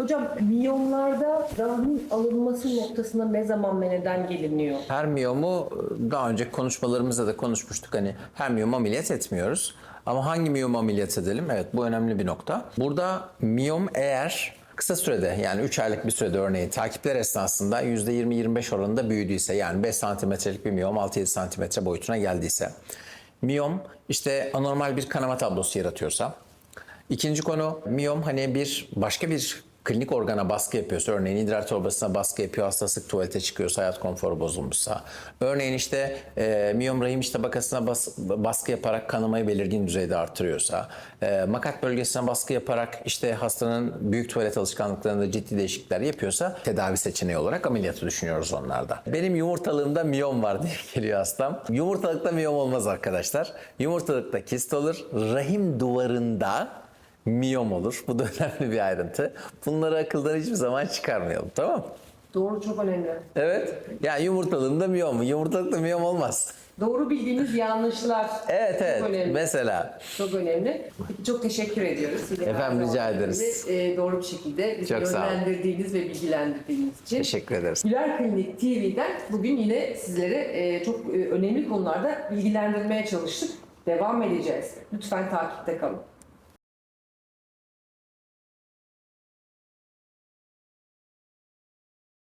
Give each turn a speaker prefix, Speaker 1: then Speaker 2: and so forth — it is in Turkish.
Speaker 1: Hocam miyomlarda rahmin alınması noktasına ne zaman ve neden geliniyor?
Speaker 2: Her miyomu daha önce konuşmalarımızda da konuşmuştuk. Hani her miyom ameliyat etmiyoruz. Ama hangi miyom ameliyat edelim? Evet bu önemli bir nokta. Burada miyom eğer kısa sürede yani 3 aylık bir sürede örneğin takipler esnasında %20-25 oranında büyüdüyse yani 5 santimetrelik bir miyom 6-7 santimetre boyutuna geldiyse miyom işte anormal bir kanama tablosu yaratıyorsa İkinci konu miyom hani bir başka bir klinik organa baskı yapıyorsa örneğin idrar torbasına baskı yapıyor hasta sık tuvalete çıkıyorsa hayat konforu bozulmuşsa örneğin işte e, miyom rahim iç tabakasına bas- baskı yaparak kanamayı belirgin düzeyde artırıyorsa e, makat bölgesine baskı yaparak işte hastanın büyük tuvalet alışkanlıklarında ciddi değişiklikler yapıyorsa tedavi seçeneği olarak ameliyatı düşünüyoruz onlarda. Benim yumurtalığımda miyom var diye geliyor hastam. Yumurtalıkta miyom olmaz arkadaşlar. Yumurtalıkta kist olur. Rahim duvarında miyom olur. Bu da önemli bir ayrıntı. Bunları akıldan hiçbir zaman çıkarmayalım tamam mı?
Speaker 1: Doğru çok önemli.
Speaker 2: Evet. Yani yumurtalığında miyom mu? Yumurtalıkta miyom olmaz.
Speaker 1: Doğru bildiğimiz yanlışlar.
Speaker 2: Evet
Speaker 1: çok
Speaker 2: evet.
Speaker 1: önemli.
Speaker 2: Mesela.
Speaker 1: Çok önemli. Çok teşekkür ediyoruz. Yine
Speaker 2: Efendim, rica ederiz.
Speaker 1: e, doğru bir şekilde bizi
Speaker 2: Çok
Speaker 1: yönlendirdiğiniz ve bilgilendirdiğiniz için.
Speaker 2: Teşekkür ederiz.
Speaker 1: Güler Klinik TV'den bugün yine sizlere e, çok e, önemli konularda bilgilendirmeye çalıştık. Devam edeceğiz. Lütfen takipte kalın.